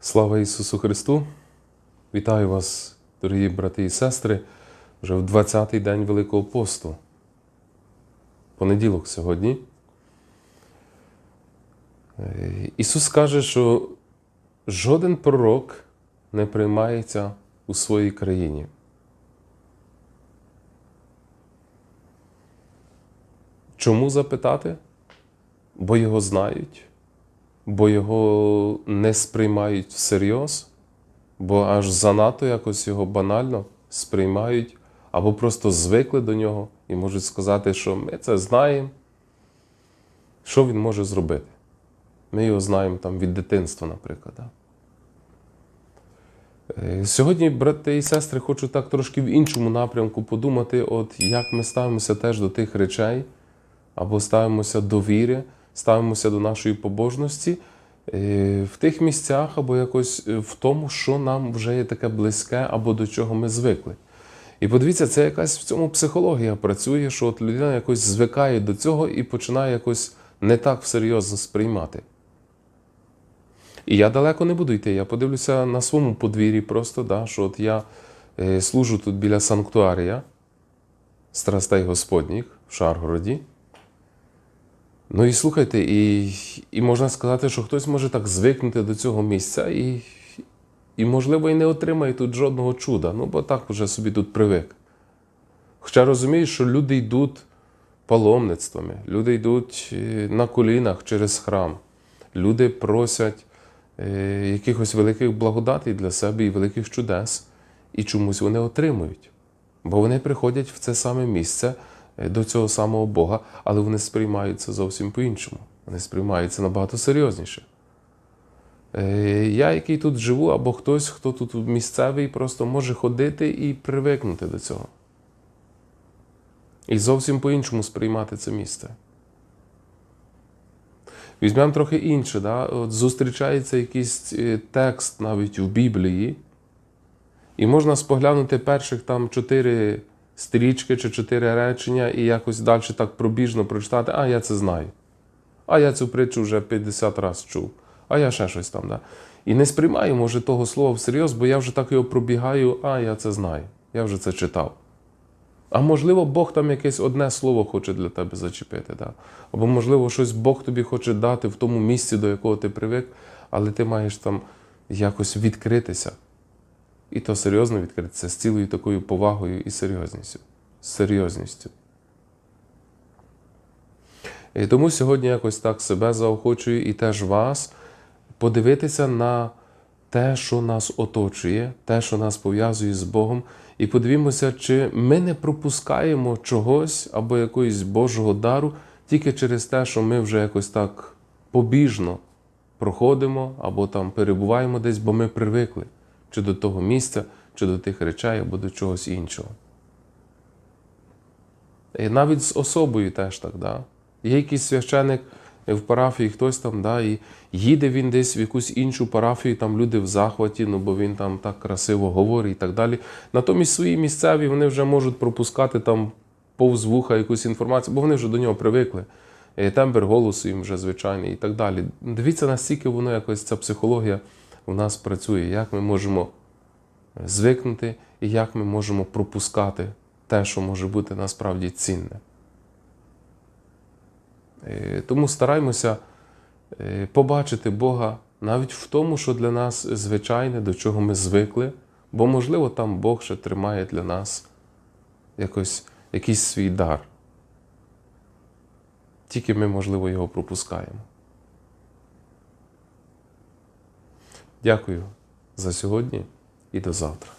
Слава Ісусу Христу! Вітаю вас, дорогі брати і сестри, вже в 20-й день Великого посту. Понеділок сьогодні. Е, Ісус каже, що жоден пророк не приймається у своїй країні. Чому запитати? Бо його знають, бо його не сприймають всерйоз, бо аж занадто якось його банально сприймають або просто звикли до нього і можуть сказати, що ми це знаємо. Що він може зробити? Ми його знаємо там від дитинства, наприклад. Да? Е, Сьогодні, брати і сестри, хочу так трошки в іншому напрямку подумати, от як ми ставимося теж до тих речей, або ставимося до віри, ставимося до нашої побожності е, в тих місцях, або якось е, в тому, що нам вже є таке близьке, або до чого ми звикли. І подивіться, це якась в цьому психологія працює, що от людина якось звикає до цього і починає якось не так всерйозно сприймати. І я далеко не буду йти. Я подивлюся на своєму подвір'ї просто, да, що от я е, служу тут біля санктуарія страстей Господніх в Шаргороді. Ну і слухайте, і, і можна сказати, що хтось може так звикнути до цього місця і, і, можливо, і не отримає тут жодного чуда. Ну, бо так вже собі тут привик. Хоча розумію, що люди йдуть паломництвами, люди йдуть е, на колінах через храм, люди просять е, якихось великих благодатей для себе і великих чудес, і чомусь вони отримують. Бо вони приходять в це саме місце до цього самого Бога, але вони сприймаються зовсім по-іншому. Вони сприймаються набагато серйозніше. Е, Я, який тут живу, або хтось, хто тут місцевий, просто може ходити і привикнути до цього. І зовсім по-іншому сприймати це місце. Візьмемо трохи інше. Да? От зустрічається якийсь е, текст навіть в Біблії, і можна споглянути перших там чотири стрічки чи чотири речення і якось далі так пробіжно прочитати, а я це знаю. А я цю притчу вже 50 разів чув, а я ще щось там. Да? І не сприймаю, може, того слова всерйоз, бо я вже так його пробігаю, а я це знаю. Я вже це читав. А можливо, Бог там якесь одне слово хоче для тебе зачепити. Да? Або, можливо, щось Бог тобі хоче дати в тому місці, до якого ти привик, але ти маєш там якось відкритися. І то серйозно відкритися з цілою такою повагою і серйозністю. Серйозністю. І тому сьогодні якось так себе заохочую і теж вас подивитися на те, що нас оточує, те, що нас пов'язує з Богом, і подивімося, чи ми не пропускаємо чогось або якогось Божого дару тільки через те, що ми вже якось так побіжно проходимо або там перебуваємо десь, бо ми привикли чи до того місця, чи до тих речей, або до чогось іншого. І навіть з особою теж так. Да? Є якийсь священик в парафії, хтось там, да, і їде він десь в якусь іншу парафію, там люди в захваті, ну бо він там так красиво говорить і так далі. Натомість свої місцеві вони вже можуть пропускати там повз вуха якусь інформацію, бо вони вже до нього привикли. І Тембр голосу їм вже звичайний і так далі. Дивіться, настільки воно якось ця психологія у нас працює, як ми можемо звикнути і як ми можемо пропускати те, що може бути насправді цінне. Е, Тому стараймося е, побачити Бога навіть в тому, що для нас звичайне, до чого ми звикли, бо, можливо, там Бог ще тримає для нас якось, якийсь свій дар. Тільки ми, можливо, його пропускаємо. Дякую за сьогодні і до завтра.